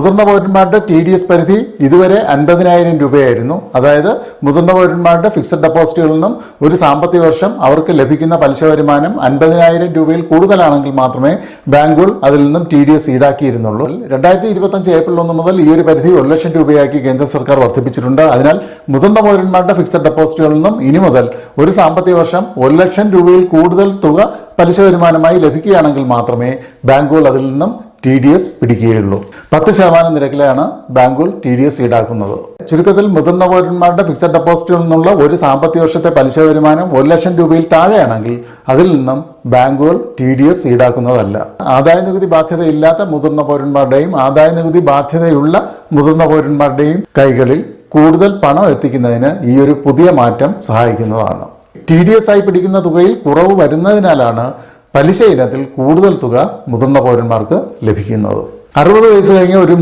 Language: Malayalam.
മുതിർന്ന പൗരന്മാരുടെ ടി ഡി എസ് പരിധി ഇതുവരെ അൻപതിനായിരം രൂപയായിരുന്നു. അതായത് മുതിർന്ന പൗരന്മാരുടെ ഫിക്സഡ് ഡെപ്പോസിറ്റുകളിൽ നിന്നും ഒരു സാമ്പത്തിക വർഷം അവർക്ക് ലഭിക്കുന്ന പലിശ വരുമാനം അൻപതിനായിരം രൂപയിൽ കൂടുതലാണെങ്കിൽ മാത്രമേ ബാങ്കുകൾ അതിൽ നിന്നും ടി ഡി എസ് ഈടാക്കിയിരുന്നുള്ളൂ. രണ്ടായിരത്തി ഇരുപത്തഞ്ച് ഏപ്രിൽ ഒന്ന് മുതൽ ഈ ഒരു പരിധി ഒരു ലക്ഷം രൂപയാക്കി കേന്ദ്ര സർക്കാർ വർദ്ധിപ്പിച്ചിട്ടുണ്ട്. അതിനാൽ മുതിർന്ന പൗരന്മാരുടെ ഫിക്സഡ് ഡെപ്പോസിറ്റുകളിൽ നിന്നും ഇനി മുതൽ ഒരു സാമ്പത്തിക വർഷം ഒരു ലക്ഷം രൂപയിൽ കൂടുതൽ തുക പലിശ വരുമാനമായി ലഭിക്കുകയാണെങ്കിൽ മാത്രമേ ബാങ്കുകൾ അതിൽ നിന്നും ടി ഡി എസ് പിടിക്കുകയുള്ളൂ. പത്ത് ശതമാനം നിരക്കിലാണ് ബാങ്കുകൾ ടി ഡി എസ് ഈടാക്കുന്നത്. ചുരുക്കത്തിൽ മുതിർന്ന പൗരന്മാരുടെ ഫിക്സഡ് ഡെപ്പോസിറ്റിൽ നിന്നുള്ള ഒരു സാമ്പത്തിക വർഷത്തെ പലിശ വരുമാനം ഒരു ലക്ഷം രൂപയിൽ താഴെയാണെങ്കിൽ അതിൽ നിന്നും ബാങ്കുകൾ ടി ഡി എസ് ഈടാക്കുന്നതല്ല. ആദായ നികുതി ബാധ്യതയില്ലാത്ത മുതിർന്ന പൗരന്മാരുടെയും ആദായ നികുതി ബാധ്യതയുള്ള മുതിർന്ന പൗരന്മാരുടെയും കൈകളിൽ കൂടുതൽ പണം എത്തിക്കുന്നതിന് ഈ ഒരു പുതിയ മാറ്റം സഹായിക്കുന്നതാണ്. ടി ഡി എസ് ആയി പിടിക്കുന്ന തുകയിൽ കുറവ് വരുന്നതിനാലാണ് പലിശ ഇനത്തിൽ കൂടുതൽ തുക മുതിർന്ന പൗരന്മാർക്ക് ലഭിക്കുന്നത്. അറുപത് വയസ്സ് കഴിഞ്ഞ ഒരു